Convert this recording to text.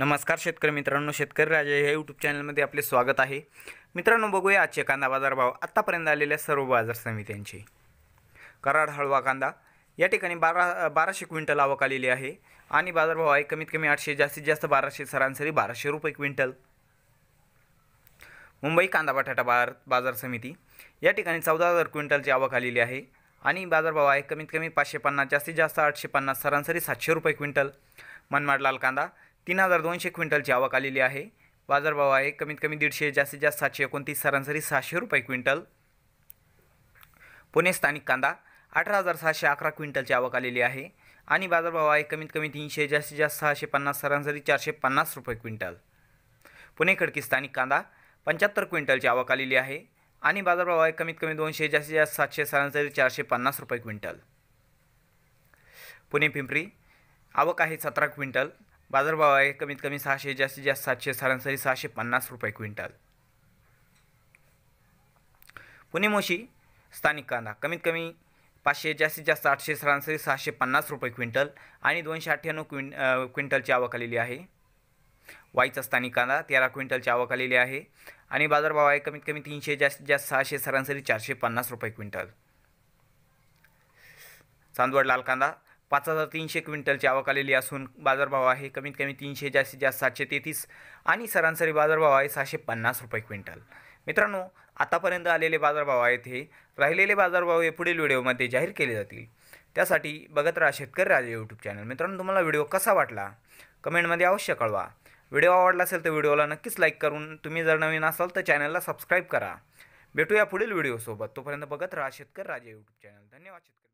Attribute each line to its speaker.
Speaker 1: नमस्कार शेतकरी मित्रांनो शेतकरी राजा या यूट्यूब चॅनलमध्ये आपले स्वागत आहे. मित्रांनो बघूया आजचे कांदा बाजार भाव. आत्तापर्यंत आलेल्या सर्व बाजार समित्यांचे. कराड हळवा कांदा. या ठिकाणी बारा बाराशे क्विंटल आवक आलेली आहे. आणि बाजारभाव आहे कमीत कमी आठशे जास्तीत जास्त बाराशे सरासरी बाराशे रुपये क्विंटल. मुंबई कांदा बटाटा बार बाजार समिती. या ठिकाणी चौदा हजार क्विंटलची आवक आलेली आहे. आणि बाजारभाव आहे कमीत कमी पाचशे पन्नास जास्तीत जास्त आठशे पन्नास सरासरी सातशे रुपये क्विंटल. मनमाड लाल कांदा. तीन हजार दोनशे क्विंटलची आवक आलेली आहे. बाजारभाव आहे. कमीत कमी दीडशे जास्तीत जास्त सातशे एकोणतीस सरासरी सहाशे रुपये क्विंटल. पुणे स्थानिक कांदा अठरा हजार सहाशे अकरा क्विंटलची आवक आलेली आहे. आणि बाजारभाव आहे कमीत कमी तीनशे जास्तीत जास्त सहाशे पन्नास सरासरी चारशे पन्नास रुपये क्विंटल. पुणे खडकी स्थानिक कांदा पंच्याहत्तर क्विंटलची आवक आलेली आहे. आणि बाजारभाव आहे कमीत कमी दोनशे जास्तीत जास्त सातशे सरासरी चारशे पन्नास रुपये क्विंटल. पुणे पिंपरी आवक आहे सतरा क्विंटल. बाजारभाव आहे. कमीत कमी सहाशे जास्तीत जास्त सातशे सरासरी सहाशे पन्नास रुपये क्विंटल. पुणे मोशी स्थानिक कांदा. कमीत कमी पाचशे जास्तीत जास्त आठशे सरासरी सहाशे पन्नास रुपये क्विंटल आणि दोनशे अठ्ठ्याण्णव क्विं क्विंटलची आवक आलेली आहे. वाईचा स्थानिक कांदा तेरा क्विंटलची आवक आलेली आहे आणि बाजारभाव आहे कमीत कमी तीनशे जास्तीत जास्त सहाशे सरासरी चारशे पन्नास रुपये क्विंटल. चांदवड लाल कांदा पाच हजार तीनशे क्विंटलची आवक आलेली असून बाजारभाव आहे कमीत कमी तीनशे जास्तीत जास्त सातशे तेहतीस आणि सरासरी बाजारभाव आहे सहाशे पन्नास रुपये क्विंटल. मित्रांनो आतापर्यंत आलेले बाजारभाव आहेत हे. राहिलेले बाजारभाव हे पुढील व्हिडिओमध्ये जाहीर केले जातील. त्यासाठी बघत राहा शेतकरी राजे यूट्यूब चॅनल मित्रांनो तुम्हाला व्हिडिओ कसा वाटला? कमेंटमध्ये अवश्य कळवा. व्हिडिओ आवडला असेल तर व्हिडिओला नक्कीच लाईक करून तुम्ही जर नवीन असाल तर चॅनलला सबस्क्राईब करा. भेटूया पुढील व्हिडिओसोबत. तोपर्यंत बघत राहा शेतकरी राजे यूट्यूब चॅनल धन्यवाद शेतकरी.